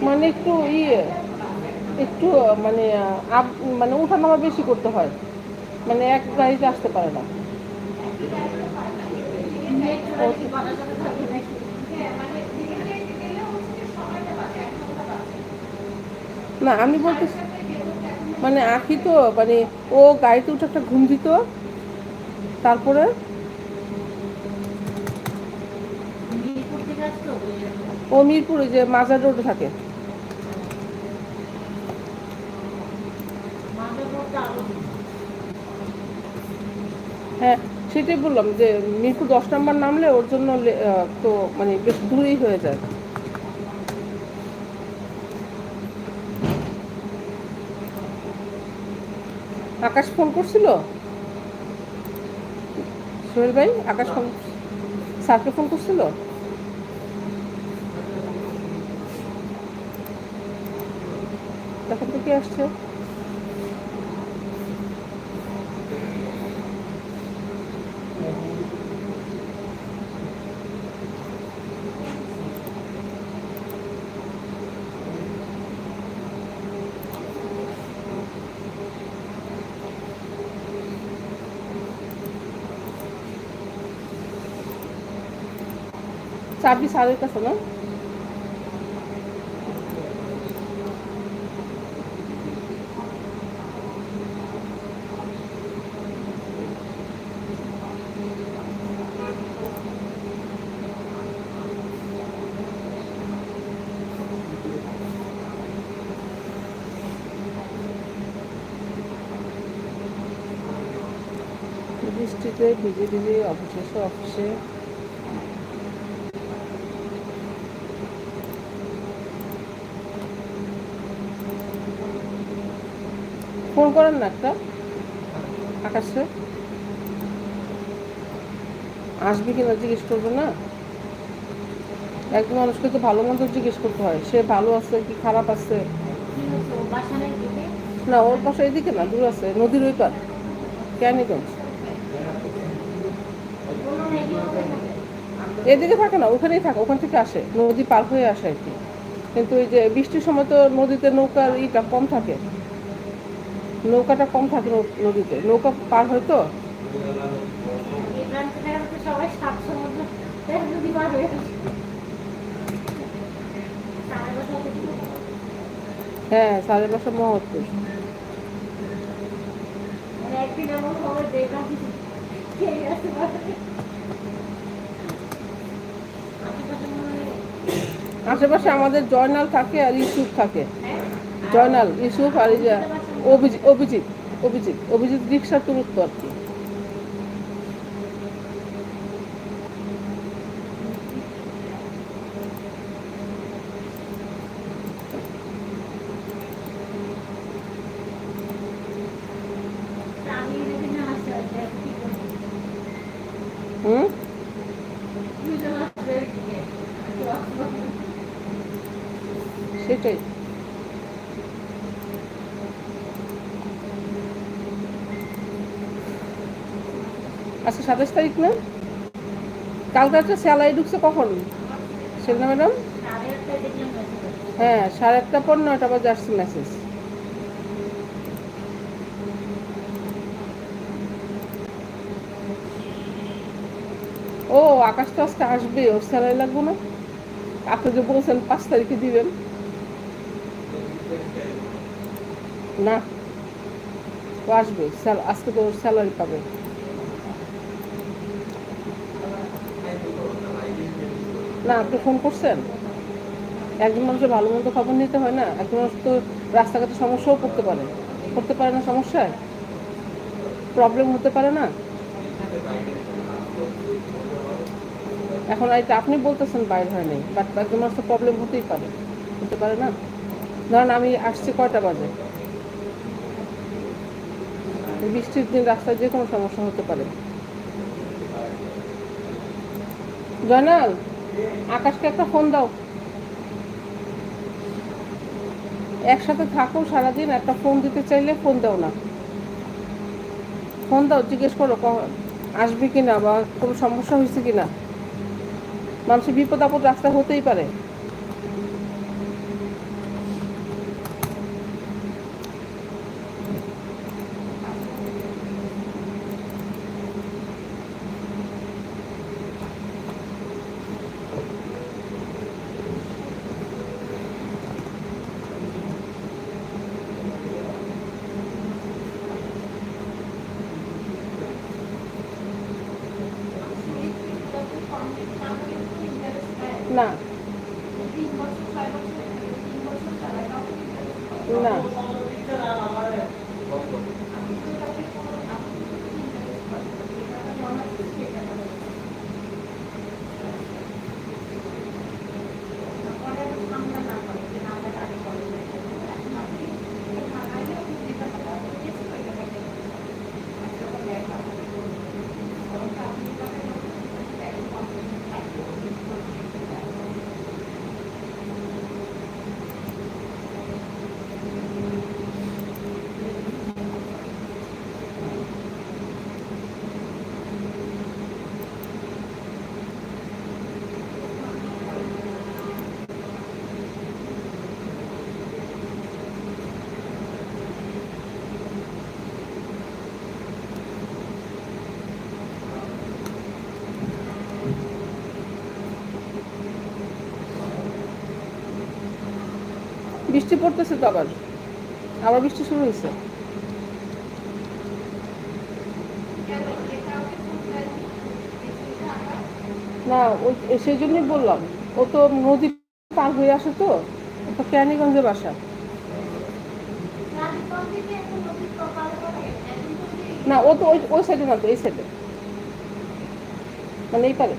মানে একটু ইয়ে একটু মানে আপ মানে উঠানামা বেশি করতে হয়। মানে এক গাড়িতে আসতে পারে না। না, আমি বলতে মানে আঁকি তো মানে ও গাড়িতে উঠে একটা ঘুম দিত। তারপরে? ও মিরপুর মিরপুরে যে মাজার রোডে থাকে। হ্যাঁ সেটাই বললাম যে মিরপুর দশ নম্বর নামলে ওর জন্য তো মানে বেশ দূরেই হয়ে যায়। আকাশ ফোন করছিল? সোহেল ভাই আকাশ স্যারকে ফোন করছিল? তখন তো কি আসছে। চাবি স্যারের কাছে না? বৃষ্টিতে ভিজে ভিজে অবশেষে অফিসে ফোন করেন না একটা? আকাশে? আসবে কিনা জিজ্ঞেস করবে না? একজন মানুষকে তো ভালো মন্দ জিজ্ঞেস করতে হয়। সে ভালো আছে কি খারাপ আছে? না, ওর পাশে এদিকে না, দূর আছে, নদীর ওই পার, ক্যানিগঞ্জ। এদিকে থাকে না, ওখানেই থাকে, ওখান থেকে আসে, নদী পার হয়ে আসে আর কি। কিন্তু ওই যে বৃষ্টির সময় তো নদীতে নৌকার ইটা কম থাকে। নৌকাটা কম থাকে নদীতে নৌকা পার হয় তো হয়ে সাড়ে বাসা মহত্তর। আশেপাশে আমাদের জয়নাল থাকে আর ইউসুফ থাকে হ্যাঁ? জয়নাল ইউসুফ আর অভিজিৎ অভিজিৎ অভিজিৎ অভিজিৎ রিক্সা তুলুত্ব আর কি আমি এখানে আসতে আসতে কি করব? হুম দুজন আসবে, কেউ আসবে না। সেটাই আচ্ছা সাতাশ তারিখ না? কালকে একটা স্যালারি ঢুকছে কখন? সেগুলো ম্যাডাম। হ্যাঁ সাড়ে আটটা পর নয়টা বাজে আসছে মেসেজ ও আকাশ তো আজকে আসবে, ওর স্যালারি লাগবে না? আপনি যে বলছেন পাঁচ তারিখে দিবেন। না, ও আসবে আজকে তো ওর স্যালারি পাবে। না, আপনি ফোন করছেন? একজন মানুষের ভালো মন্দ খবর নিতে হয় না, একজন মানুষ তো রাস্তাঘাটে সমস্যাও করতে পারে। করতে পারে না সমস্যায়? প্রবলেম হতে পারে না? এখন এটা আপনি বলতেছেন বাইর হয় নাই বাট একজন মানুষ তো প্রবলেম হতেই পারে, হতে পারে না? ধরেন আমি আসছি কয়টা বাজে? বৃষ্টির দিন রাস্তায় যে কোনো সমস্যা হতে পারে। জয়নাল? আকাশকে একটা ফোন দাও। একসাথে থাকো সারাদিন, একটা ফোন দিতে চাইলে ফোন দাও না। ফোন দাও, জিজ্ঞেস করো আসবে কিনা বা কোনো সমস্যা হয়েছে কিনা। মানুষের বিপদ আপদ রাস্তায় হতেই পারে। না। না। বৃষ্টি পড়তেছে তো আবার। আবার বৃষ্টি শুরু হয়েছে। না, ওই সেই জন্যই বললাম। ও তো নদী পার হয়ে আসে তো, ও তো ক্যানিগঞ্জে বাসা। না, ও তো ওই ওই সাইডে না তো, এই সাইডে মানে এই পারে।